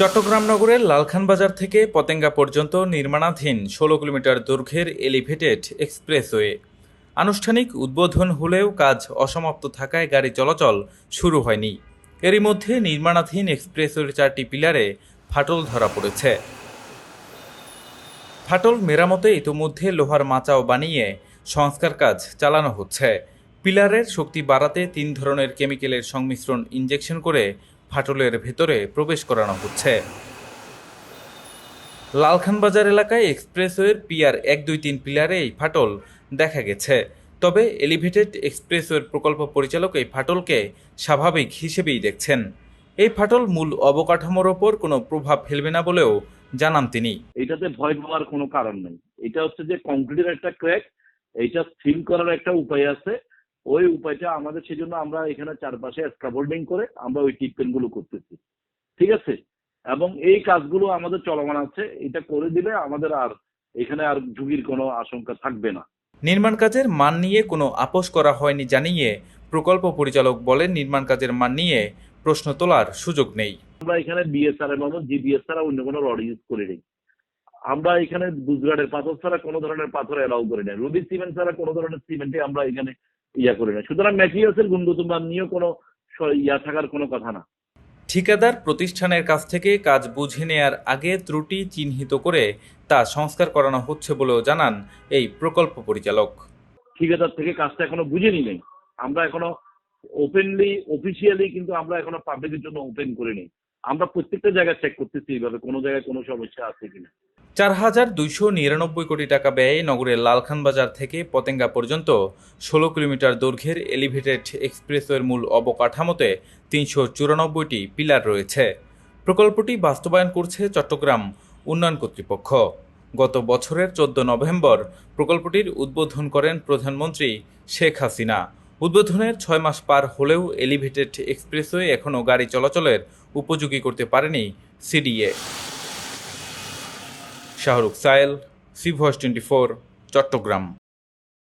চট্টগ্রাম নগরের লালখান বাজার থেকে পতেঙ্গা পর্যন্ত নির্মাণাধীন ষোলো কিলোমিটার দৈর্ঘ্যের এলিভেটেড এক্সপ্রেসওয়ে। আনুষ্ঠানিক উদ্বোধন হলেও কাজ অসমাপ্ত থাকায় গাড়ি চলাচল শুরু হয়নি। এরই মধ্যে নির্মাণাধীন এক্সপ্রেসওয়ের চারটি পিলারে ফাটল ধরা পড়েছে। ফাটল মেরামতে ইতোমধ্যে লোহার মাচাও বানিয়ে সংস্কার কাজ চালানো হচ্ছে। পিলারের শক্তি বাড়াতে তিন ধরনের কেমিক্যালের সংমিশ্রণ ইঞ্জেকশন করে ফাটলের ভেতরে প্রবেশ করানো হচ্ছে। লালখান বাজার এলাকায় এক্সপ্রেসওয়ের পিয়ার এক দুই তিন পিলারে এই ফাটল দেখা গেছে। তবে এলিভেটেড এক্সপ্রেসওয়ের প্রকল্প পরিচালক এই ফাটলকে স্বাভাবিক হিসেবেই দেখছেন। এই ফাটল মূল অবকাঠামোর ওপর কোনো প্রভাব ফেলবে না বলেও জানান তিনি। এটাতে ভয় পাওয়ার কোনো কারণ নেই। এটা হচ্ছে যে কংক্রিটের একটা ক্র্যাক, এইটা সিল করার একটা উপায় আছে। ওই উপায়টা আমাদের সেজন্য আমরা এখানে চারপাশে স্কাফোল্ডিং করে আমরা ওই ট্রিটমেন্টগুলো করতেছি। ঠিক আছে? এবং এই কাজগুলো আমাদের চলমান আছে। এটা করে দিলে আমাদের আর এখানে আর ঝুঁকির কোনো আশঙ্কা থাকবে না। নির্মাণ কাজের মান নিয়ে কোনো আপোষ করা হয়নি জানিয়ে প্রকল্প পরিচালক বলেন নির্মাণ কাজের মান নিয়ে প্রশ্ন তোলার সুযোগ নেই। আমরা এখানে বিএসআর এর মতো জিবিএস ছাড়া অন্য কোনো রড ইউজ করি নেই আমরা এখানে গুজরাটের পাথর ছাড়া কোনো ধরনের পাথর এলাও করি না রবি সিমেন্ট ছাড়া কোনো ধরনের সিমেন্টে আমরা এখানে ইয়া করি না সুতরাং ম্যাটেরিয়ালসের গুণগত মান নিয়েও কোনো ইয়া থাকার কোনো কথা না। ঠিকাদার প্রতিষ্ঠানের কাছ থেকে কাজ বুঝে নেয়ার আগে ত্রুটি চিহ্নিত করে তা সংস্কার করানো হচ্ছে বলেও জানান এই প্রকল্প পরিচালক। ঠিকাদার থেকে কাজটা এখনও বুঝেনি নেই আমরা এখনও ওপেনলি অফিসিয়ালি কিন্তু আমরা এখনও পাবলিকের জন্য ওপেন করিনি। আমরা প্রত্যেকটা জায়গায় চেক করতেছি এইভাবে কোনো জায়গায় কোনো সমস্যা আছে কিনা। চার হাজার দুইশো নিরানব্বই কোটি টাকা ব্যয়ে নগরের লালখান বাজার থেকে পতেঙ্গা পর্যন্ত ষোলো কিলোমিটার দৈর্ঘ্যের এলিভেটেড এক্সপ্রেসওয়ের মূল অবকাঠামোতে তিনশো চুরানব্বইটি পিলার রয়েছে। প্রকল্পটি বাস্তবায়ন করছে চট্টগ্রাম উন্নয়ন কর্তৃপক্ষ। গত বছরের চোদ্দ নভেম্বর প্রকল্পটির উদ্বোধন করেন প্রধানমন্ত্রী শেখ হাসিনা। উদ্বোধনের ছয় মাস পার হলেও এলিভেটেড এক্সপ্রেসওয়ে এখনও গাড়ি চলাচলের উপযোগী করতে পারেনি CDA. Shahrukh Sayel C twenty four Chattogram.